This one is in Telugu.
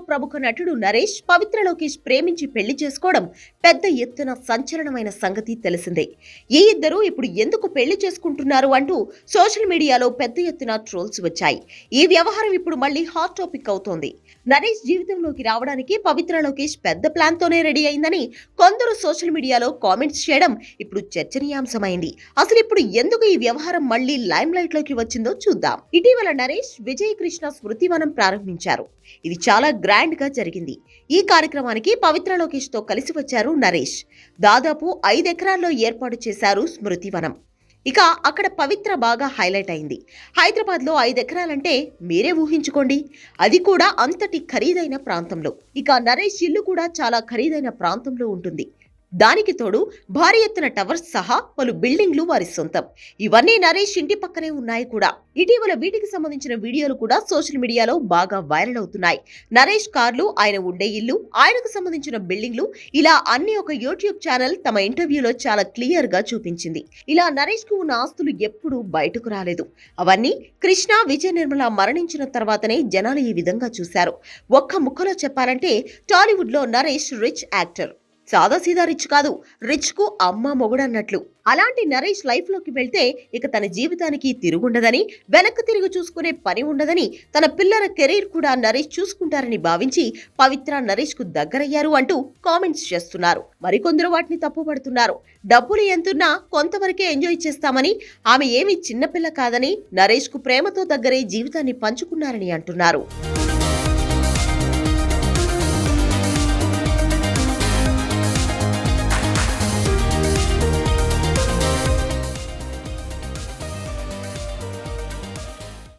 ప్రముఖ నటుడు నరేష్ పవిత్ర లోకేష్ ప్రేమించి పెళ్ళి చేసుకోవడం పెద్ద ఎత్తున సంచలనమైన సంగతి తెలిసిందే. ఈ ఇద్దరు ఇప్పుడు ఎందుకు పెళ్ళి చేసుకుంటున్నారు అంటూ సోషల్ మీడియాలో పెద్ద ఎత్తున ట్రోల్స్ వచ్చాయి. ఈ వ్యవహారం ఇప్పుడు మళ్ళీ హాట్ టాపిక్ అవుతోంది. నరేష్ జీవితంలోకి రావడానికి పవిత్ర లోకేష్ పెద్ద ప్లాన్ తోనే రెడీ అయిందని కొందరు సోషల్ మీడియాలో కామెంట్స్ చేయడం ఇప్పుడు చర్చనీయాంశమైంది. అసలు ఇప్పుడు ఎందుకు ఈ వ్యవహారం మళ్ళీ లైమ్ లైట్లోకి వచ్చిందో చూద్దాం. ఇటీవల నరేష్ విజయ్ కృష్ణ స్మృతివనం ప్రారంభించారు. ఇది చాలా గ్రాండ్గా జరిగింది. ఈ కార్యక్రమానికి పవిత్ర లోకేష్తో కలిసి వచ్చారు నరేష్. దాదాపు ఐదు ఎకరాల్లో ఏర్పాటు చేశారు స్మృతివనం. ఇక అక్కడ పవిత్ర బాగా హైలైట్ అయింది. హైదరాబాద్లో ఐదు ఎకరాలంటే మీరే ఊహించుకోండి. అది కూడా అంతటి ఖరీదైన ప్రాంతంలో. ఇక నరేష్ ఇల్లు కూడా చాలా ఖరీదైన ప్రాంతంలో ఉంటుంది. దానికి తోడు భారీ ఎత్తున టవర్స్ సహా పలు బిల్డింగ్లు వారి సొంతం. ఇవన్నీ నరేష్ ఇంటి పక్కనే ఉన్నాయి కూడా. ఇటీవల వీటికి సంబంధించిన వీడియోలు కూడా సోషల్ మీడియాలో బాగా వైరల్ అవుతున్నాయి. నరేష్ కార్లు ఆయన ఉండే ఇల్లు ఆయనకు సంబంధించిన బిల్డింగ్లు ఇలా అన్ని ఒక యూట్యూబ్ ఛానల్ తమ ఇంటర్వ్యూలో చాలా క్లియర్గా చూపించింది. ఇలా నరేష్కు ఉన్న ఆస్తులు ఎప్పుడూ బయటకు రాలేదు. అవన్నీ కృష్ణ విజయ నిర్మల మరణించిన తర్వాతనే జనాలు ఈ విధంగా చూశారు. ఒక్క ముక్కలో చెప్పాలంటే టాలీవుడ్లో నరేష్ రిచ్ యాక్టర్. సాదాసీదా రిచ్ కాదు రిచ్కు అమ్మ మొగుడన్నట్లు. అలాంటి నరేష్ లైఫ్లోకి వెళ్తే ఇక తన జీవితానికి తిరుగుండదని వెనక్కి తిరిగి చూసుకునే పని ఉండదని తన పిల్లల కెరీర్ కూడా నరేష్ చూసుకుంటారని భావించి పవిత్ర నరేష్కు దగ్గరయ్యారు అంటూ కామెంట్స్ చేస్తున్నారు. మరికొందరు వాటిని తప్పుపడుతున్నారు. డబ్బులు ఎంతున్నా కొంతవరకే ఎంజాయ్ చేస్తామని ఆమె ఏమీ చిన్నపిల్ల కాదని నరేష్కు ప్రేమతో దగ్గరే జీవితాన్ని పంచుకున్నారని అంటున్నారు.